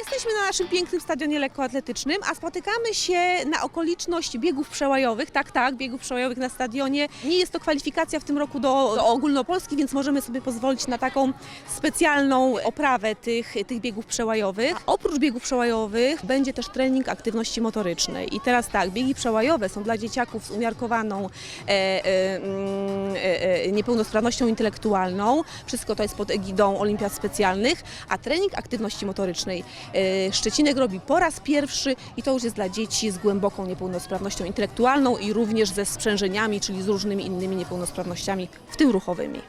Jesteśmy na naszym pięknym stadionie lekkoatletycznym, a spotykamy się na okoliczność biegów przełajowych. Tak, tak, biegów przełajowych na stadionie. Nie jest to kwalifikacja w tym roku do, do ogólnopolskich, więc możemy sobie pozwolić na taką specjalną oprawę tych, tych biegów przełajowych. A oprócz biegów przełajowych będzie też trening aktywności motorycznej. I teraz tak, biegi przełajowe są dla dzieciaków z umiarkowaną e, e, mm, e, e, niepełnosprawnością intelektualną. Wszystko to jest pod egidą olimpiad specjalnych, a trening aktywności motorycznej Szczecinek robi po raz pierwszy i to już jest dla dzieci z głęboką niepełnosprawnością intelektualną i również ze sprzężeniami, czyli z różnymi innymi niepełnosprawnościami, w tym ruchowymi.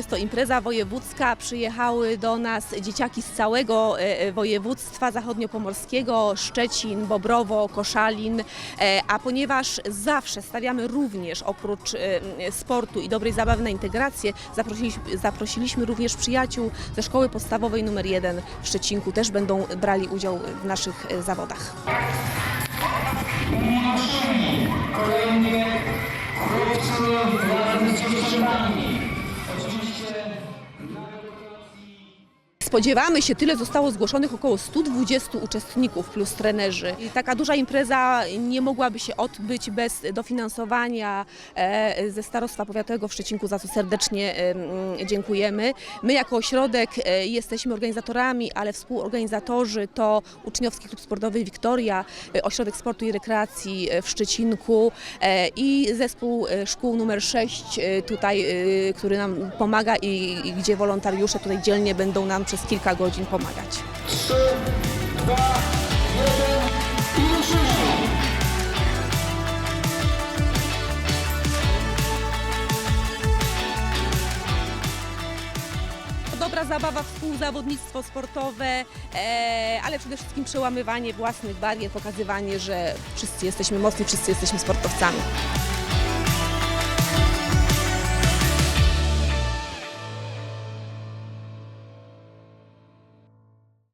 Jest to impreza wojewódzka. Przyjechały do nas dzieciaki z całego e, województwa zachodniopomorskiego, Szczecin, Bobrowo, Koszalin. E, A ponieważ zawsze stawiamy również oprócz e, sportu i dobrej zabawy na integrację, zaprosiliśmy, również przyjaciół ze szkoły podstawowej numer 1 w Szczecinku. Też będą brali udział w naszych e, zawodach. Kolejnie Spodziewamy się, tyle zostało zgłoszonych, około 120 uczestników plus trenerzy. I taka duża impreza nie mogłaby się odbyć bez dofinansowania e, ze Starostwa Powiatowego w Szczecinku, za co serdecznie dziękujemy. My jako ośrodek e, jesteśmy organizatorami, ale współorganizatorzy to Uczniowski Klub Sportowy Wiktoria, e, Ośrodek Sportu i Rekreacji w Szczecinku i zespół szkół numer 6 e, tutaj, który nam pomaga i gdzie wolontariusze tutaj dzielnie będą nam przez kilka godzin pomagać. trzy, dwa, jeden i ruszymy. Dobra zabawa, współzawodnictwo sportowe, e, ale przede wszystkim przełamywanie własnych barier, pokazywanie, że wszyscy jesteśmy mocni, wszyscy jesteśmy sportowcami.